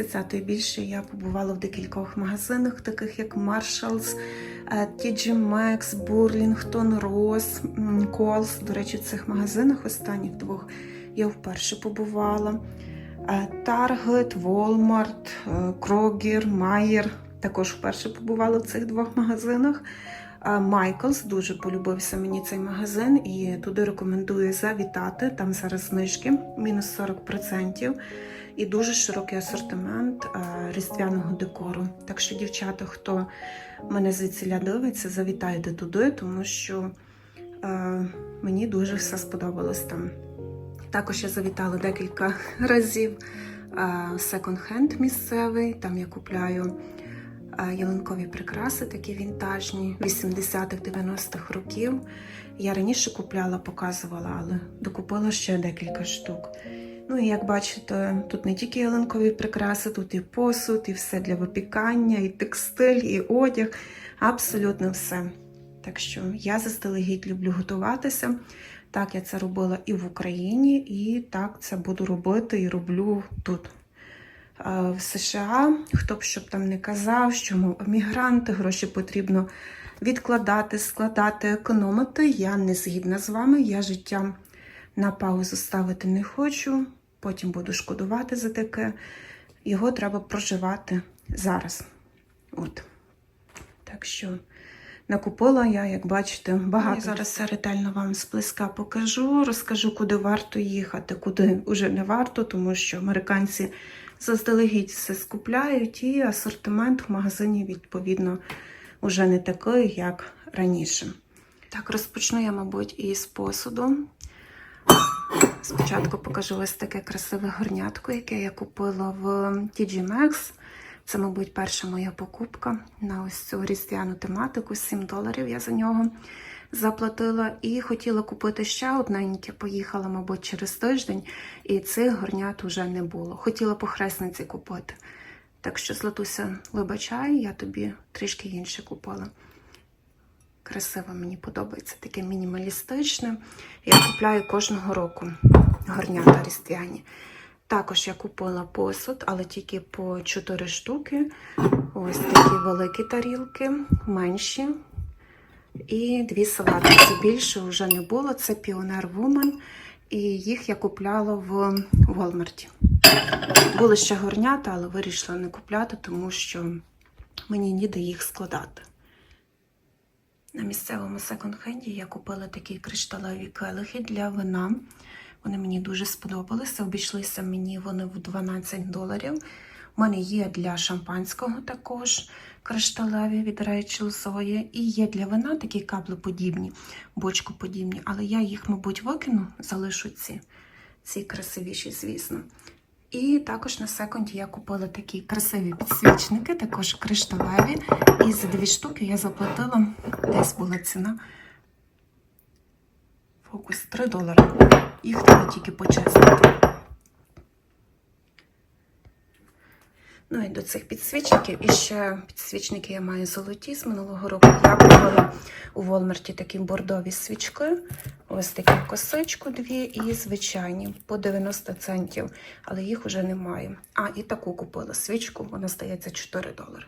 Місяця, а то й більше, я побувала в декількох магазинах, таких як Marshalls, е, TJ Maxx, Burlington, Ross, Kohl's. До речі, в цих магазинах останніх двох я вперше побувала. Е, Target, Walmart, е, Kroger, Meijer. Також вперше побувала в цих двох магазинах. Майклс дуже полюбився мені цей магазин і туди рекомендую завітати. Там зараз знижки, мінус 40%. І дуже широкий асортимент різдвяного декору. Так що, дівчата, хто мене звідсіля дивиться, завітайте туди, тому що мені дуже все сподобалось там. Також я завітала декілька разів секонд-хенд місцевий. Там я купляю ялинкові прикраси, такі вінтажні, 80-х, 90-х років. Я раніше купляла, показувала, але докупила ще декілька штук. Ну і як бачите, тут не тільки ялинкові прикраси, тут і посуд, і все для випікання, і текстиль, і одяг. Абсолютно все. Так що я заздалегідь люблю готуватися. Так, я це робила і в Україні, і так це буду робити і роблю тут. В США, хто б щоб там не казав, що мов емігранти, гроші потрібно відкладати, складати, економити. Я не згідна з вами. Я життя на паузу ставити не хочу, потім буду шкодувати за таке. Його треба проживати зараз. От. Так що накупила я, як бачите, багато. Я зараз все ретельно вам сплеска покажу, розкажу, куди варто їхати, куди вже не варто, тому що американці заздалегідь все скупляють, і асортимент в магазині, відповідно, вже не такий, як раніше. Так, розпочну я, мабуть, із посуду. Спочатку покажу ось таке красиве горнятко, яке я купила в TG Maxx. Це, мабуть, перша моя покупка на ось цю різдвяну тематику. 7 доларів я за нього заплатила і хотіла купити ще одненьке. Поїхала, мабуть, через тиждень, і цих горнят вже не було. Хотіла по хресниці купити. Так що, Златуся, вибачай, я тобі трішки інше купила. Красиво мені подобається, таке мінімалістичне. Я купляю кожного року горнята різдвяні. Також я купила посуд, але тільки по 4 штуки. Ось такі великі тарілки, менші. І дві салатниці. Більше вже не було. Це Pioneer Woman. І їх я купляла в Walmart. Були ще горнята, але вирішила не купляти, тому що мені ніде їх складати. На місцевому секонд-хенді я купила такі кришталеві келихи для вина. Вони мені дуже сподобалися. Обійшлися мені вони в 12 доларів. У мене є для шампанського також кришталеві від Rachel Zoe. І є для вина такі каплеподібні, бочкоподібні. Але я їх, мабуть, викину, залишу ці, ці красивіші, звісно. І також на секунді я купила такі красиві підсвічники, також кришталеві. І за дві штуки я заплатила, десь була ціна. Фокус 3 долари. Їх треба тільки почистити. Ну і до цих підсвічників. І ще підсвічники я маю золоті з минулого року. Я купила у Волмарті такі бордові свічки. Ось такі косичку дві і звичайні по 90 центів, але їх вже немає. А, і таку купила свічку, вона здається 4 долари.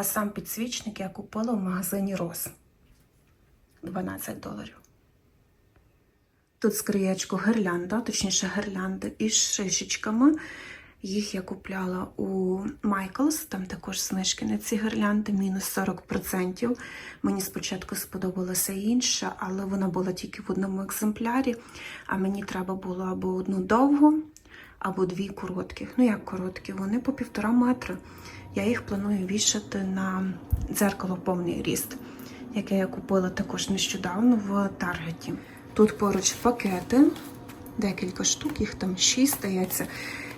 А сам підсвічник я купила в магазині Рос 12 доларів. Тут скриєчку гирлянда, точніше гирлянди із шишечками. Їх я купляла у Michaels, там також знижки на ці гірлянди, мінус 40%. Мені спочатку сподобалася інша, але вона була тільки в одному екземплярі, а мені треба було або одну довгу, або дві коротких. Ну, як короткі, вони по півтора метри. Я їх планую вішати на дзеркало повний ріст, яке я купила також нещодавно в Таргеті. Тут поруч пакети, декілька штук, їх там шість здається.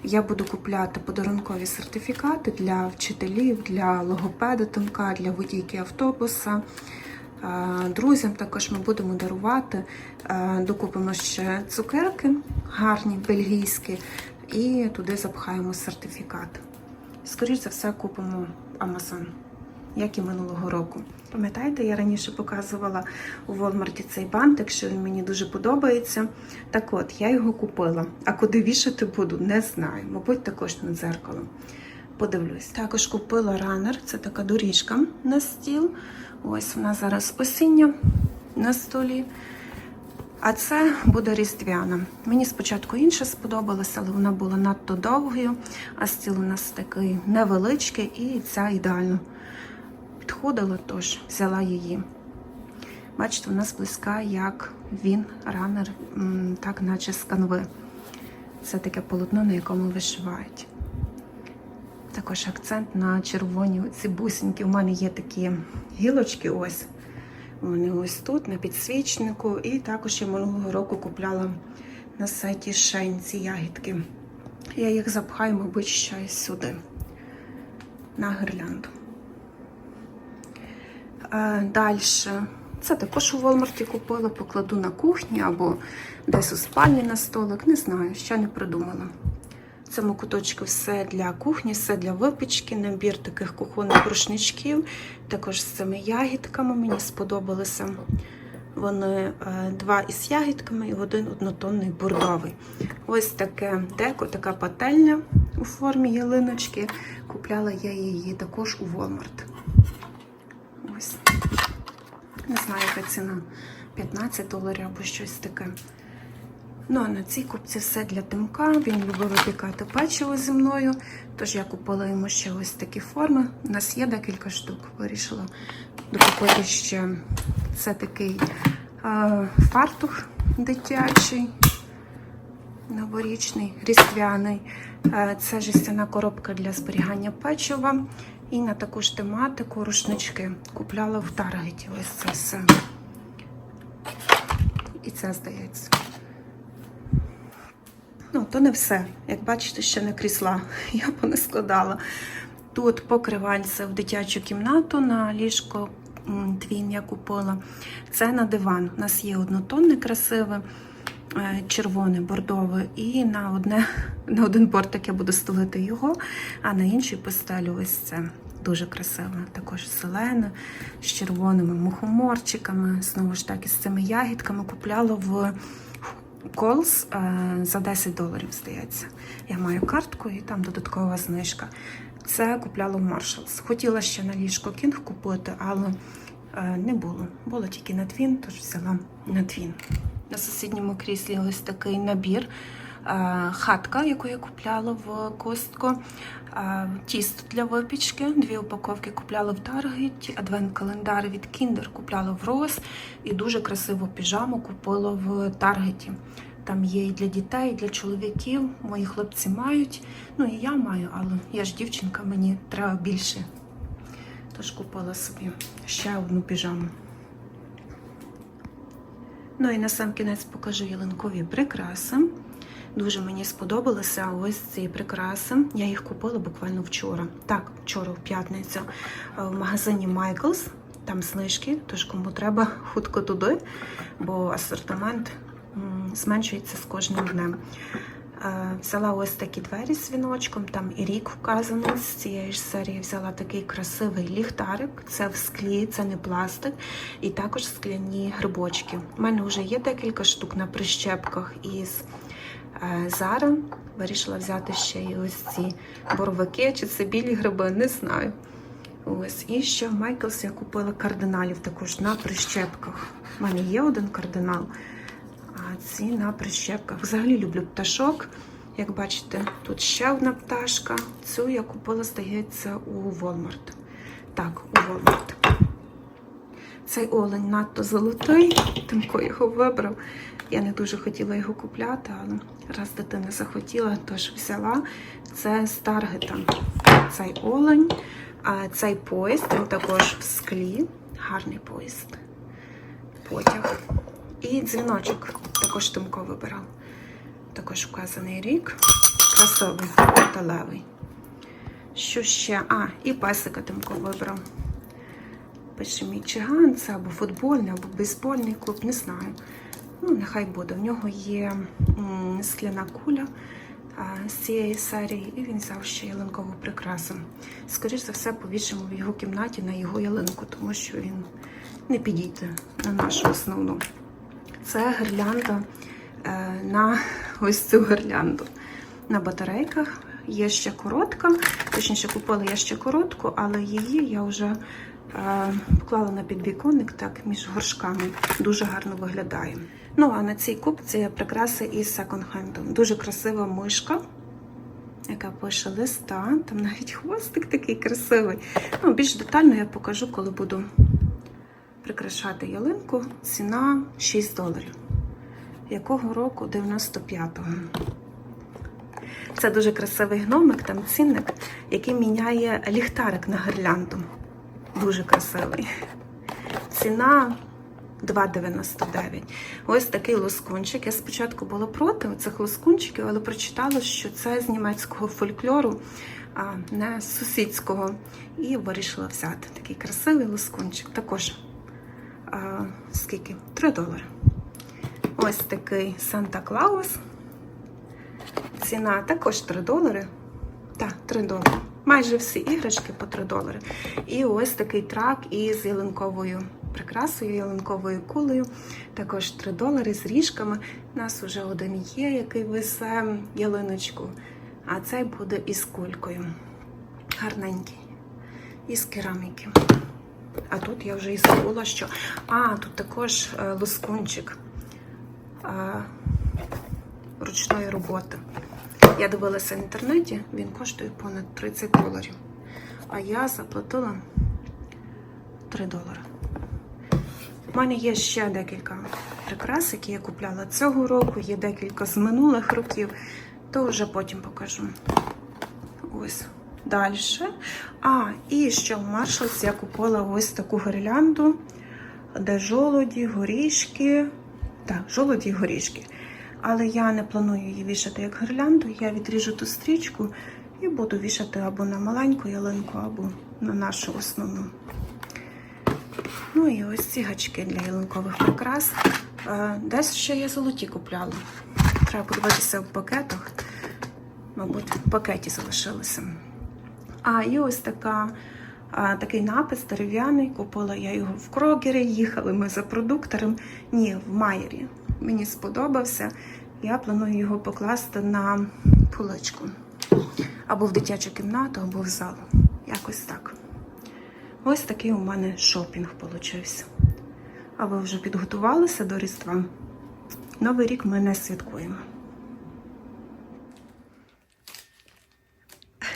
Я буду купляти подарункові сертифікати для вчителів, для логопеда тонка, для водійки автобуса. Е, Друзям також ми будемо дарувати. Е, Докупимо ще цукерки гарні, бельгійські, і туди запхаємо сертифікат. Скоріше за все, купимо Amazon, як і минулого року. Пам'ятаєте, я раніше показувала у Walmart цей бантик, що він мені дуже подобається. Так от, я його купила. А куди вішати буду, не знаю. Мабуть, також над дзеркалом. Подивлюсь. Також купила ранер, це така доріжка на стіл. Ось вона зараз осіння на столі. А це буде різдвяна. Мені спочатку інша сподобалася, але вона була надто довгою, а стіл у нас такий невеличкий, і ця ідеально підходила, тож взяла її. Бачите, нас близька, як він, ранер, так наче з канви. Це таке полотно, на якому вишивають. Також акцент на червоні ці бусинки. У мене є такі гілочки, ось. Вони ось тут, на підсвічнику. І також я минулого року купляла на сайті Shine ці ягідки. Я їх запхаю, мабуть, ще й сюди, на гирлянду. Далі. Це також у Walmart купила, покладу на кухні або десь у спальні на столик. Не знаю, ще не придумала. В цьому куточку все для кухні, все для випічки, набір таких кухонних рушничків. Також з цими ягідками мені сподобалися. Вони е, два із ягідками і один однотонний бордовий. Ось таке деко, така пательня у формі ялиночки. Купляла я її також у Walmart. Ось. Не знаю, яка ціна 15 доларів або щось таке. Ну, а на цій купці все для Тимка. Він любив випікати печиво зі мною. Тож я купила йому ще ось такі форми. У нас є декілька штук. Вирішила докупити ще це такий е, фартух дитячий, новорічний, різдвяний. Е, це жестяна коробка для зберігання печива. І на таку ж тематику рушнички купляла в Таргеті. Ось це все. І це здається. Ну, то не все. Як бачите, ще не крісла. Я понаскладала. Тут покривальце в дитячу кімнату на ліжко твін я купила. Це на диван. У нас є однотонне красиве, червоне, бордове, і на, одне, на один бортик я буду стелити його, а на інший постелю ось це. Дуже красиве, також зелене, з червоними мухоморчиками, знову ж таки, з цими ягідками купляла в Колс за 10 доларів, здається. Я маю картку і там додаткова знижка. Це купляла в Marshalls. Хотіла ще на ліжко кінг купити, але е, не було. Було тільки на твін, тож взяла на твін. На сусідньому кріслі ось такий набір. Е, Хатка, яку я купляла в Костко, е, тісто для випічки, дві упаковки купляла в Таргеті, адвент-календар від Kinder купляла в Рос і дуже красиву піжаму купила в Таргеті. Там є і для дітей, і для чоловіків. Мої хлопці мають. Ну і я маю, але я ж дівчинка, мені треба більше. Тож купила собі ще одну піжаму. Ну і на сам кінець покажу ялинкові прикраси. Дуже мені сподобалися ось ці прикраси. Я їх купила буквально вчора. Так, вчора, в п'ятницю, е, в магазині Michaels. Там знижки, тож кому треба хутко туди, бо асортимент зменшується з кожним днем. Е, Взяла ось такі двері з віночком, там і рік вказано. З цієї ж серії взяла такий красивий ліхтарик. Це в склі, це не пластик, і також скляні грибочки. У мене вже є декілька штук на прищепках із е, Зара. Вирішила взяти ще й ось ці боровики, чи це білі гриби, не знаю. Ось, і ще в Майклс я купила кардиналів також на прищепках. У мене є один кардинал, а ці на прищепках. Взагалі люблю пташок. Як бачите, тут ще одна пташка. Цю я купила, здається, у Walmart. Так, у Walmart. Цей олень надто золотий, Тимко його вибрав. Я не дуже хотіла його купляти, але раз дитина захотіла, тож взяла. Це з Таргета. Цей олень. А цей поїзд, він також в склі. Гарний поїзд. Потяг. І дзвіночок також Тимко вибирав. Також вказаний рік. Красивий, металевий. Що ще? А, і песика Тимко вибрав. Пише мій чиган, це або футбольний, або бейсбольний клуб, не знаю. Ну, нехай буде. В нього є скляна куля з цієї серії, і він взяв ще ялинкову прикрасу. Скоріше за все, повішимо в його кімнаті на його ялинку, тому що він не підійде на нашу основну. Це гірлянда е, на ось цю гірлянду. На батарейках є ще коротка, точніше купила я ще коротку, але її я вже поклала на підвіконник так між горшками. Дуже гарно виглядає. Ну а на цій купці прикраси із секонд-хенду. Дуже красива мишка, яка пише листа. Там навіть хвостик такий красивий. Ну, більш детально я покажу, коли буду прикрашати ялинку. Ціна 6 доларів. Якого року? 95-го. Це дуже красивий гномик, там цінник, який міняє ліхтарик на гірлянду. Дуже красивий. Ціна 2,99. Ось такий лоскунчик. Я спочатку була проти цих лоскунчиків, але прочитала, що це з німецького фольклору, а не з сусідського. І вирішила взяти такий красивий лоскунчик. Також а, скільки? 3 долари. Ось такий Санта Клаус. Ціна також 3 долари. Так, 3 долари. Майже всі іграшки по 3 долари. І ось такий трак із ялинковою прикрасою, ялинковою кулею. Також 3 долари з ріжками. У нас вже один є, який весе ялиночку. А цей буде із кулькою. Гарненький. Із кераміки. А тут я вже і забула, що. А, тут також е, лоскунчик е, ручної роботи. Я дивилася в інтернеті, він коштує понад 30 доларів. А я заплатила 3 долари. У мене є ще декілька прикрас, які я купляла цього року, є декілька з минулих років, то вже потім покажу. Ось. Далі. А, і ще в Marshalls я купила ось таку гірлянду, де жолоді, горішки. Так, жолоді і горішки. Але я не планую її вішати як гірлянду. Я відріжу ту стрічку і буду вішати або на маленьку ялинку, або на нашу основну. Ну і ось ці гачки для ялинкових прикрас. Е, Десь ще я золоті купляла. Треба подивитися в пакетах. Мабуть, в пакеті залишилися. А і ось така, а, такий напис дерев'яний. Купила я його в Крогері, їхали ми за продуктором. Ні, в Майері. Мені сподобався. Я планую його покласти на поличку. Або в дитячу кімнату, або в зал. Якось так. Ось такий у мене шопінг получився. А ви вже підготувалися до Різдва? Новий рік ми не святкуємо.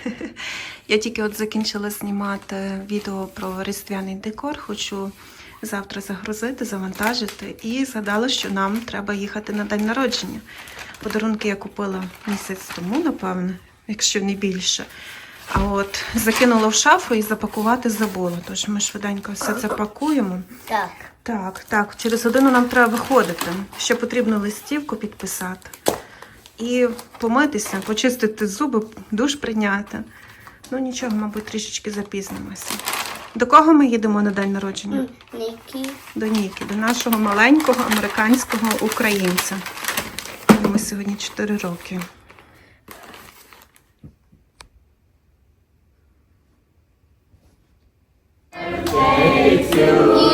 Я тільки от закінчила знімати відео про різдвяний декор. Хочу завтра загрузити, завантажити. І згадала, що нам треба їхати на день народження. Подарунки я купила місяць тому, напевне, якщо не більше. А от закинула в шафу і запакувати забула. Тож ми швиденько все це пакуємо. Так. Так, так, через годину нам треба виходити. Ще потрібно листівку підписати. І помитися, почистити зуби, душ прийняти. Ну нічого, мабуть, трішечки запізнимося. До кого ми їдемо на день народження? Нікі. До Ніки, до нашого маленького американського українця. Йому сьогодні 4 роки. You